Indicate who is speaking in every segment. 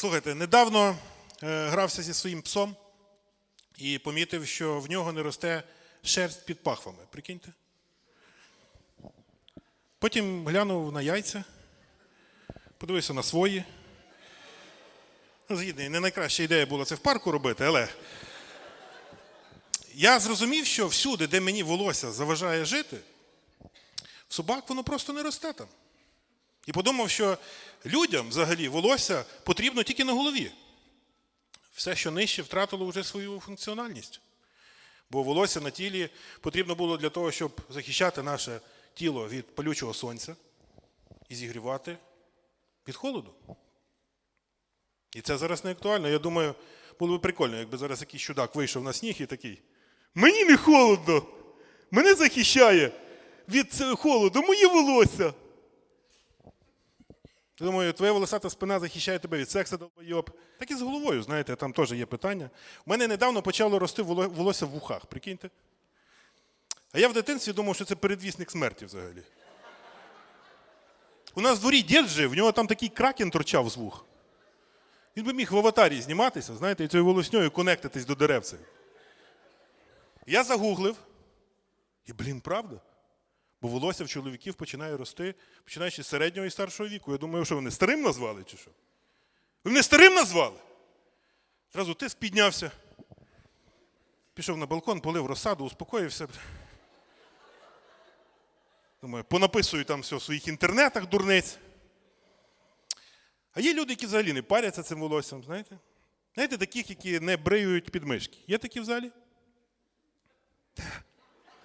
Speaker 1: Слухайте, недавно е, грався зі своїм псом і помітив, що в нього не росте шерсть під пахвами. Прикиньте. Потім глянув на яйця, подивився на свої. Ну, згідний, не найкраща ідея була це в парку робити, але я зрозумів, що всюди, де мені волосся заважає жити, в собак воно просто не росте там. І подумав, що людям взагалі волосся потрібно тільки на голові. Все, що нижче, втратило вже свою функціональність. Бо волосся на тілі потрібно було для того, щоб захищати наше тіло від палючого сонця і зігрівати від холоду. І це зараз не актуально. Я думаю, було б прикольно, якби зараз якийсь чудак вийшов на сніг і такий. Мені не холодно. Мене захищає від холоду моє волосся. Я Думаю, твоя волосата спина захищає тебе від секса долбойоб. Так і з головою, знаєте, там теж є питання. У мене недавно почало рости волосся в вухах, прикиньте. А я в дитинстві думав, що це передвісник смерті взагалі. У нас в дворі дід жив, в нього там такий кракен торчав з вух. Він би міг в аватарі зніматися, знаєте, і цією волосньою конектитись до деревця. Я загуглив, і, блін, правда. Бо волосся в чоловіків починає рости, починаючи з середнього і старшого віку. Я думаю, що вони старим назвали чи що? Ви мене старим назвали? Зразу тиск піднявся. Пішов на балкон, полив розсаду, успокоївся. Думаю, понаписую там все в своїх інтернетах дурниць. А є люди, які взагалі не паряться цим волоссям, знаєте? Знаєте, таких, які не бриють підмишки. Є такі в залі?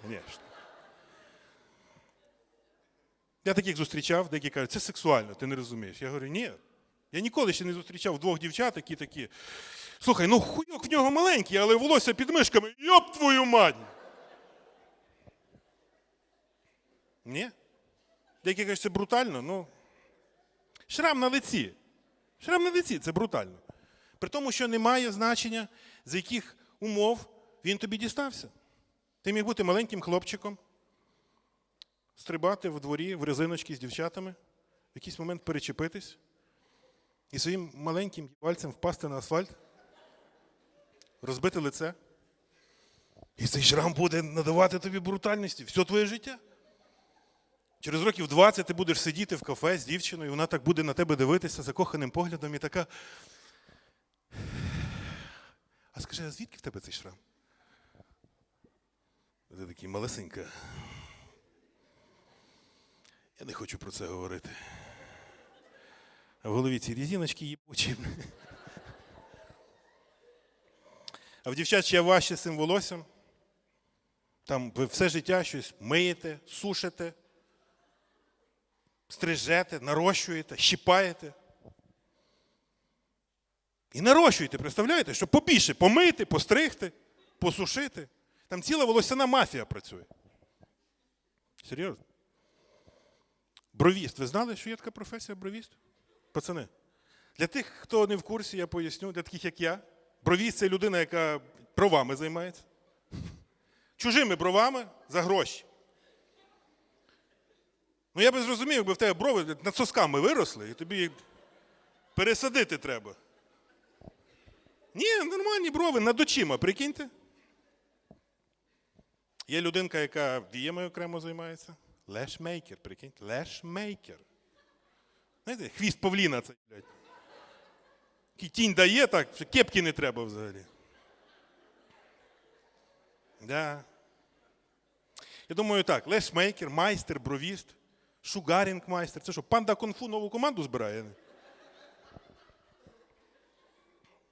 Speaker 1: Звісно. Я таких зустрічав, деякі кажуть, це сексуально, ти не розумієш. Я говорю, ні. Я ніколи ще не зустрічав двох дівчат, які такі. Слухай, ну хуйок в нього маленький, але волосся під мишками. Йоп твою мать! Ні. Деякі кажуть, це брутально, ну. Шрам на лиці. Шрам на лиці це брутально. При тому, що немає значення, з яких умов він тобі дістався. Ти міг бути маленьким хлопчиком, стрибати в дворі в резиночки з дівчатами, в якийсь момент перечепитись і своїм маленьким пальцем впасти на асфальт, розбити лице. І цей шрам буде надавати тобі брутальності все твоє життя. Через років 20 ти будеш сидіти в кафе з дівчиною, і вона так буде на тебе дивитися закоханим поглядом і така. А скажи, а звідки в тебе цей шрам? Ти такий малесенька. Я не хочу про це говорити. В голові ці різіночки їбучі. А в дівчат ще важче цим волоссям. Там ви все життя щось миєте, сушите, стрижете, нарощуєте, щіпаєте. І нарощуєте, представляєте, щоб побільше помити, постригти, посушити. Там ціла волосяна мафія працює. Серйозно? Бровіст. Ви знали, що є така професія бровіст? Пацани. Для тих, хто не в курсі, я поясню, для таких, як я, бровіст це людина, яка бровами займається. Чужими бровами за гроші. Ну я би зрозумів, якби в тебе брови над сосками виросли, і тобі пересадити треба. Ні, нормальні брови над очима, прикиньте. Є людинка, яка віями окремо займається. Лешмейкер, прикиньте. Лешмейкер. Знаєте, хвіст павліна це, блядь. Тінь дає так, що кепки не треба взагалі. Да. Я думаю, так, лешмейкер, майстер, бровіст, шугарінг майстер. Це що, панда кунг-фу нову команду збирає?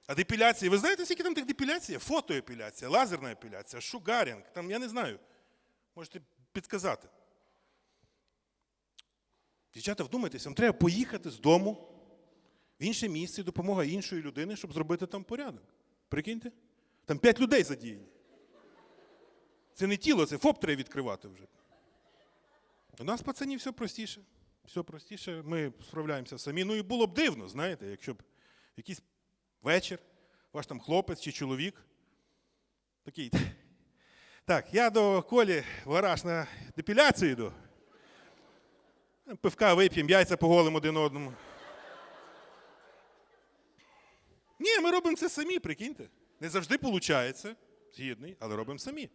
Speaker 1: А депіляції, ви знаєте, скільки там тих депіляцій? Фотоепіляція, лазерна епіляція, шугарінг. Там я не знаю. Можете підказати. Дівчата, вдумайтеся, вам треба поїхати з дому в інше місце, допомога іншої людини, щоб зробити там порядок. Прикиньте? Там п'ять людей задіяні. Це не тіло, це ФОП треба відкривати вже. У нас, пацанів, все простіше. Все простіше, ми справляємося самі. Ну і було б дивно, знаєте, якщо б якийсь вечір, ваш там хлопець чи чоловік такий. Так, я до Колі в гараж на депіляцію йду. Пивка вип'ємо, яйця поголимо один одному. Ні, ми робимо це самі, прикиньте. Не завжди виходить, згідний, але робимо самі.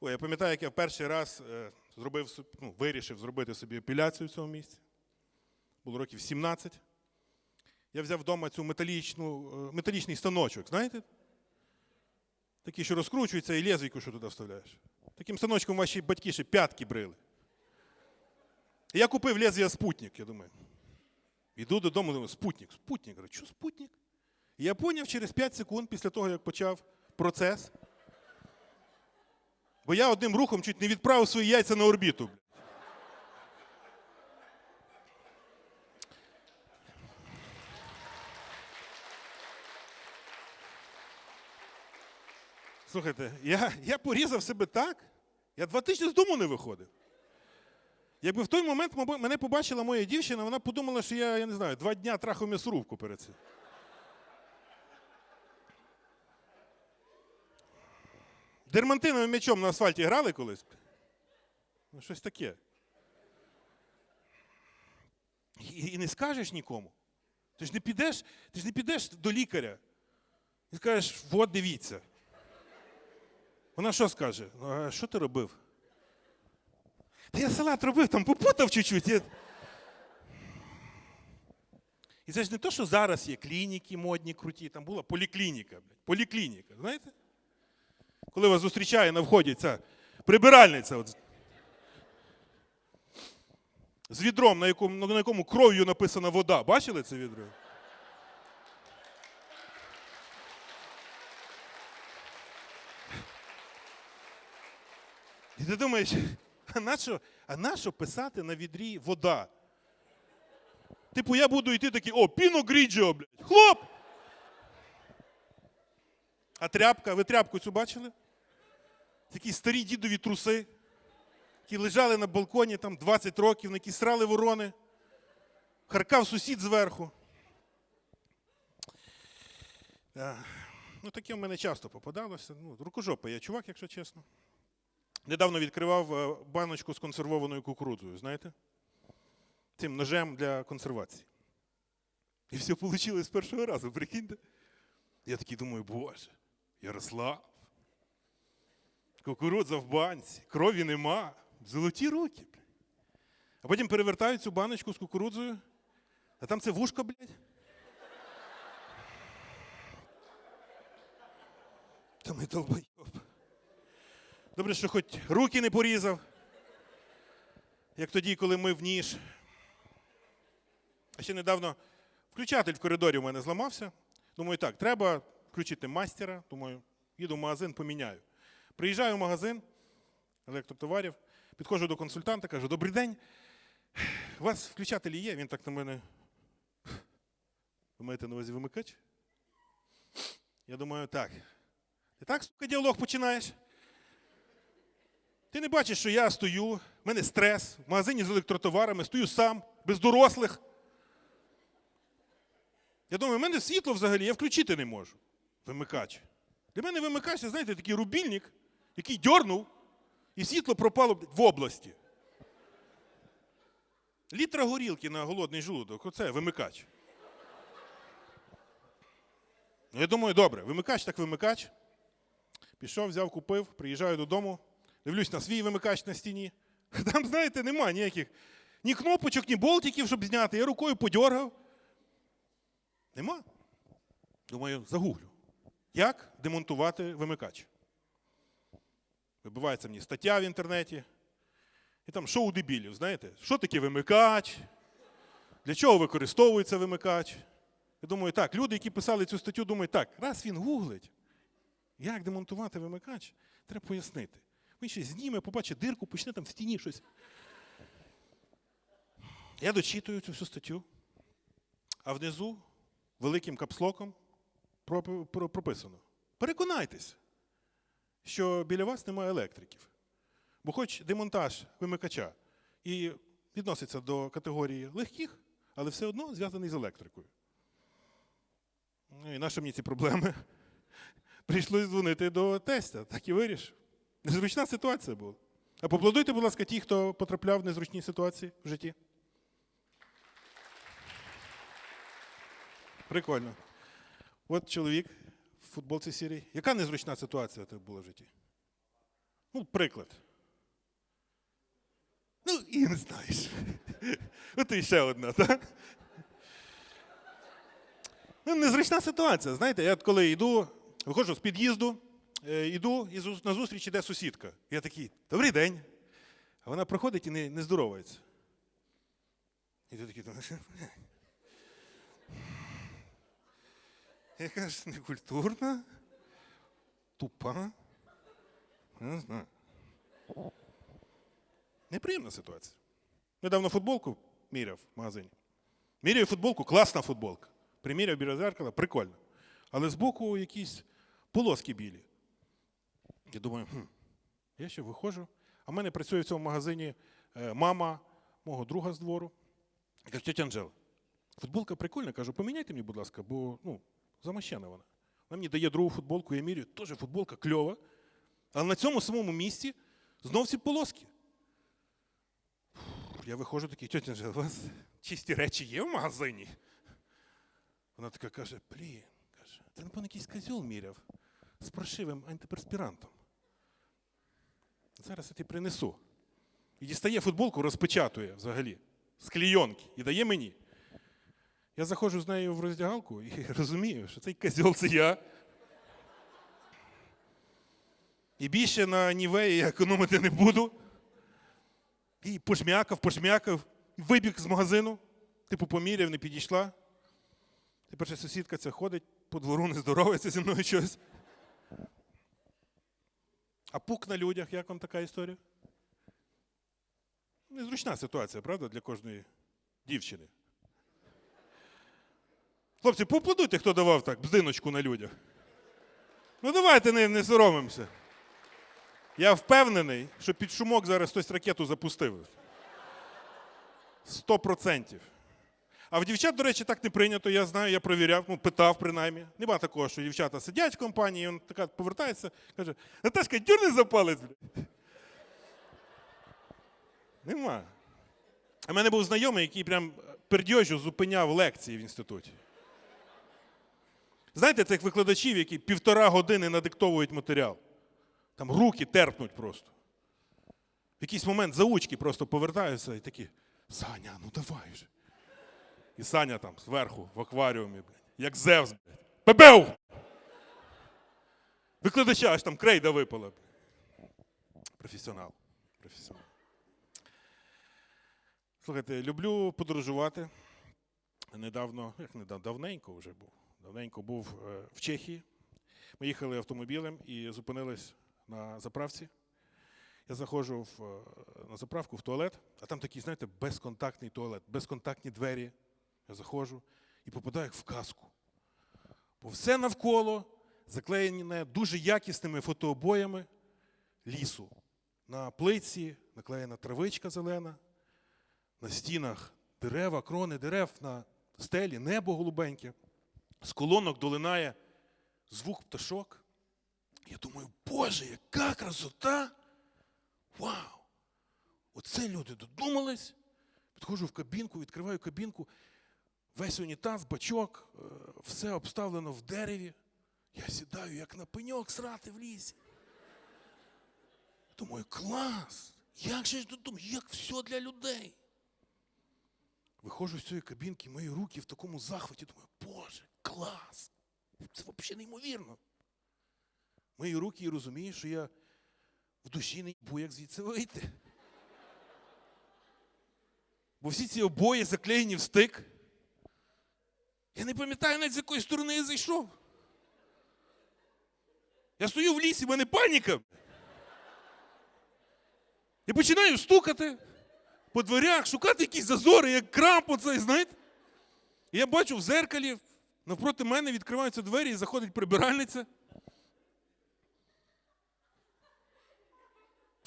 Speaker 1: Ой, я пам'ятаю, як я в перший раз е, зробив, ну, вирішив зробити собі епіляцію в цьому місці. Було років 17. Я взяв вдома цю металічну, е, металічний станочок, знаєте? Такий, що розкручується і лезвійку, що туди вставляєш. Таким станочком ваші батьки ще п'ятки брили. Я купив лезвія спутник, я думаю. Іду додому, думаю, спутник, спутник. Говорю, що спутник? І я поняв через 5 секунд після того, як почав процес. Бо я одним рухом чуть не відправив свої яйця на орбіту. Слухайте, я, я порізав себе так, я два тижні з дому не виходив. Якби в той момент мене побачила моя дівчина, вона подумала, що я, я не знаю, два дня трахав м'ясорубку перед цим. Дермантиновим м'ячом на асфальті грали колись? Ну, щось таке. І, і не скажеш нікому. Ти ж не підеш, ти ж не підеш до лікаря і скажеш, от дивіться. Вона що скаже? «Ну, А що ти робив? Та я салат робив, там попутав чуть-чуть. Я... І це ж не то, що зараз є клініки модні, круті, там була поліклініка. Блядь. Поліклініка, знаєте? Коли вас зустрічає на вході ця прибиральниця. От, з відром, на якому, на якому кров'ю написана вода. Бачили це відро? І ти думаєш, а нащо, а писати на відрі вода? Типу, я буду йти такий, о, піно гріджо, блядь, хлоп! А тряпка, ви тряпку цю бачили? Такі старі дідові труси, які лежали на балконі там 20 років, на які срали ворони, харкав сусід зверху. Ну, таке в мене часто попадалося. Ну, рукожопа я чувак, якщо чесно. Недавно відкривав е, баночку з консервованою кукурудзою, знаєте? Цим ножем для консервації. І все вийшло з першого разу, прикиньте. Я такий думаю, боже, Ярослав. Кукурудза в банці, крові нема, золоті руки. бля. А потім перевертаю цю баночку з кукурудзою, а там це вушко, блядь. Та ми долбойоб. Добре, що хоч руки не порізав, як тоді, коли мив ніж. А ще недавно включатель в коридорі у мене зламався. Думаю, так, треба включити мастера. Думаю, їду в магазин, поміняю. Приїжджаю в магазин електротоварів, підходжу до консультанта, кажу: добрий день. У вас включателі є? Він так на мене. Ви маєте на увазі вимикач? Я думаю, так. Ти так, сука, діалог починаєш? Ти не бачиш, що я стою, в мене стрес, в магазині з електротоварами, стою сам, без дорослих. Я думаю, в мене світло взагалі, я включити не можу. Вимикач. Для мене вимикач, це, знаєте, такий рубільник, який дьорнув, і світло пропало в області. Літра горілки на голодний желудок, оце вимикач. Я думаю, добре, вимикач так вимикач. Пішов, взяв, купив, приїжджаю додому, дивлюсь на свій вимикач на стіні. Там, знаєте, нема ніяких ні кнопочок, ні болтиків, щоб зняти. Я рукою подьоргав. Нема. Думаю, загуглю. Як демонтувати вимикач? Вибивається мені стаття в інтернеті. І там шоу дебілів, знаєте, що таке вимикач? Для чого використовується вимикач? Я думаю, так, люди, які писали цю статтю, думають, так, раз він гуглить, як демонтувати вимикач, треба пояснити. Він ще зніме, побачить дирку, почне там в стіні щось. Я дочитую цю всю статтю, а внизу великим капслоком прописано. Переконайтесь, що біля вас немає електриків. Бо хоч демонтаж вимикача і відноситься до категорії легких, але все одно зв'язаний з електрикою. Ну і наші мені ці проблеми? Прийшлося дзвонити до тестя, так і вирішив. Незручна ситуація була. А поаплодуйте, будь ласка, ті, хто потрапляв в незручні ситуації в житті. Прикольно. От чоловік в футболці сірій. Яка незручна ситуація тебе була в житті? Ну, приклад. Ну, і не знаєш. От і ще одна, так? Ну, незручна ситуація. Знаєте, я коли йду, виходжу з під'їзду, йду, і на зустріч іде сусідка. Я такий, добрий день. А вона проходить і не, не здоровається. І ти такий яка ж некультурна, тупа. Не знаю. Неприємна ситуація. Недавно футболку міряв в магазині. Міряю футболку, класна футболка. Приміряв біля зеркала, прикольно. Але збоку якісь полоски білі. Я думаю, хм, я ще виходжу. А в мене працює в цьому магазині е, мама мого друга з двору. Я кажу, тетя Анжела, футболка прикольна, кажу, поміняйте мені, будь ласка, бо ну, замащена вона. Вона мені дає другу футболку, я міряю, теж футболка кльова. Але на цьому самому місці знов ці полоски. Я виходжу такий, тетя Анжела, у вас чисті речі є в магазині? Вона така каже, блін, каже, це напевно якийсь козьол міряв з паршивим антиперспірантом. Зараз я тобі принесу. І дістає футболку, розпечатує взагалі з клійонки і дає мені. Я заходжу з нею в роздягалку і розумію, що цей козьол це я. І більше на нівеї я економити не буду. І пожмякав, пожмякав, вибіг з магазину. Типу, поміряв, не підійшла. Тепер ще сусідка ця ходить, по двору не здоровається зі мною щось. А пук на людях, як вам така історія? Незручна ситуація, правда, для кожної дівчини. Хлопці, поаплодуйте, хто давав так бздиночку на людях. Ну давайте не, не соромимося. Я впевнений, що під шумок зараз хтось ракету запустив. Сто процентів. А в дівчат, до речі, так не прийнято, я знаю, я провіряв, ну, питав принаймні. Нема такого, що дівчата сидять в компанії, і він така повертається, каже, Наташка, дюрни за палець. блядь». Нема. У мене був знайомий, який прям пердьожу зупиняв лекції в інституті. Знаєте, цих викладачів, які півтора години надиктовують матеріал. Там руки терпнуть просто. В якийсь момент заучки просто повертаються і такі, Саня, ну давай же. І Саня там зверху в акваріумі, блядь, як Зевс, блядь. Пепев! Викладача аж там крейда випала. Професіонал. Професіонал. Слухайте, люблю подорожувати. Недавно, як недавно, давненько вже був. Давненько був е, в Чехії. Ми їхали автомобілем і зупинились на заправці. Я заходжу в, е, на заправку в туалет, а там такий, знаєте, безконтактний туалет, безконтактні двері. Я заходжу і попадаю в казку. Бо все навколо заклеєне дуже якісними фотообоями лісу. На плиці наклеєна травичка зелена, на стінах дерева, крони дерев, на стелі, небо голубеньке. З колонок долинає звук пташок. Я думаю, Боже, яка красота! Вау! Оце люди додумались. Підходжу в кабінку, відкриваю кабінку, весь унітаз, бачок, е, все обставлено в дереві. Я сідаю, як на пеньок срати в лісі. Думаю, клас! Як же ж додому, як все для людей. Виходжу з цієї кабінки, мої руки в такому захваті, думаю, Боже, клас! Це взагалі неймовірно. Мої руки і розумію, що я в душі не бу, як звідси вийти. Бо всі ці обої заклеєні в стик. Я не пам'ятаю навіть з якої сторони я зайшов. Я стою в лісі, в мене паніка. Я починаю стукати по дверях, шукати якісь зазори, як крамп оцей, знаєте. І я бачу в зеркалі, навпроти мене відкриваються двері і заходить прибиральниця.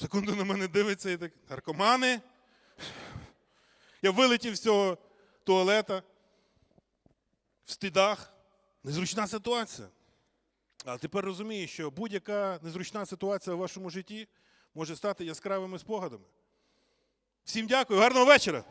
Speaker 1: Секунду на мене дивиться і так, наркомани. Я вилетів з цього туалета в стидах. Незручна ситуація. А тепер розумієш, що будь-яка незручна ситуація в вашому житті може стати яскравими спогадами. Всім дякую, гарного вечора!